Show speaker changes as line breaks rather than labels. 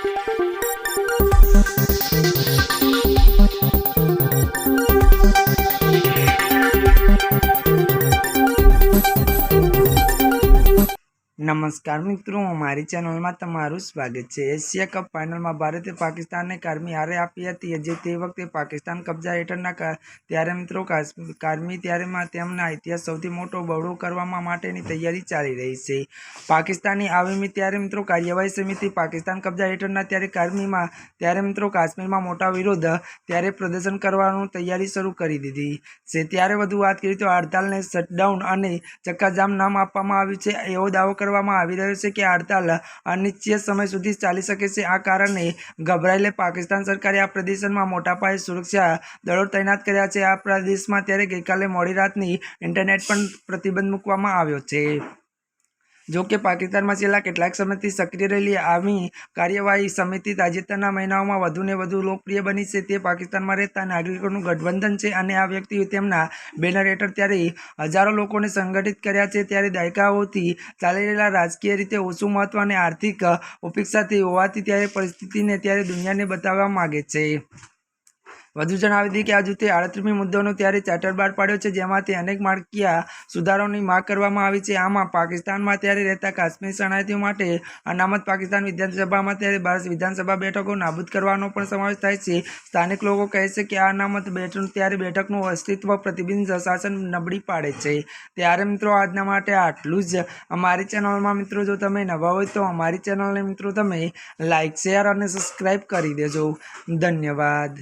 Thank you. નમસ્કાર મિત્રો, મારી ચેનલમાં તમારું સ્વાગત છે. એશિયા કપ ફાઇનલમાં ભારતે પાકિસ્તાનને કારમી હારે આપી હતી. જે તે વખતે પાકિસ્તાન કબજા હેઠળના ત્યારે મિત્રો કારમી ત્યારેમાં તેમના ઇતિહાસ સૌથી મોટો બહોળો કરવામાં માટેની તૈયારી ચાલી રહી છે. પાકિસ્તાનની આવીમી ત્યારે મિત્રો કાર્યવાહી સમિતિ પાકિસ્તાન કબજા હેઠળના ત્યારે કારમીમાં, ત્યારે મિત્રો કાશ્મીરમાં મોટા વિરોધ, ત્યારે પ્રદર્શન કરવાનું તૈયારી શરૂ કરી દીધી છે. ત્યારે વધુ વાત કરીએ તો હડતાલને શટડાઉન અને ચક્કાજામ નામ આપવામાં આવ્યું છે. એવો દાવો કરવામાં આવી રહ્યો છે કે હડતાલ અનિશ્ચિત સમય સુધી ચાલી શકે છે. આ કારણે ગભરાયેલે પાકિસ્તાન સરકારે આ પ્રદેશમાં મોટા પાયે સુરક્ષા દળો તૈનાત કર્યા છે. આ પ્રદેશમાં ત્યારે ગઈકાલે મોડી રાતની ઇન્ટરનેટ પણ પ્રતિબંધ મૂકવામાં આવ્યો છે. જો કે પાકિસ્તાનમાં છેલ્લા કેટલાક સમયથી સક્રિય રહેલી આવી કાર્યવાહી સમિતિ તાજેતરના મહિનાઓમાં વધુને વધુ લોકપ્રિય બની છે. તે પાકિસ્તાનમાં રહેતા નાગરિકોનું ગઠબંધન છે અને આ વ્યક્તિઓ તેમના બેનર હેઠળ ત્યારે હજારો લોકોને સંગઠિત કર્યા છે. ત્યારે દાયકાઓથી ચાલી રહેલા રાજકીય રીતે ઓછું મહત્વ અને આર્થિક ઉપેક્ષાથી હોવાથી ત્યારે પરિસ્થિતિને ત્યારે દુનિયાને બતાવવા માગે છે. વધુ જણાવી હતી કે આ જૂથે આડત્રીમી મુદ્દાનો ત્યારે ચાર્ટર બહાર પાડ્યો છે જેમાંથી અનેક માળખીય સુધારાઓની માંગ કરવામાં આવી છે. આમાં પાકિસ્તાનમાં ત્યારે રહેતા કાશ્મીર શરણાર્થીઓ માટે અનામત પાકિસ્તાન વિધાનસભામાં ત્યારે ભારત વિધાનસભા બેઠકો નાબૂદ કરવાનો પણ સમાવેશ થાય છે. સ્થાનિક લોકો કહે છે કે આ અનામત બેઠક ત્યારે બેઠકનું અસ્તિત્વ પ્રતિબિંબ શાસન નબળી પાડે છે. ત્યારે મિત્રો આજના માટે આટલું જ. અમારી ચેનલમાં મિત્રો જો તમે નવા હોય તો અમારી ચેનલને મિત્રો તમે લાઇક શેર અને સબસ્ક્રાઈબ કરી દેજો. ધન્યવાદ.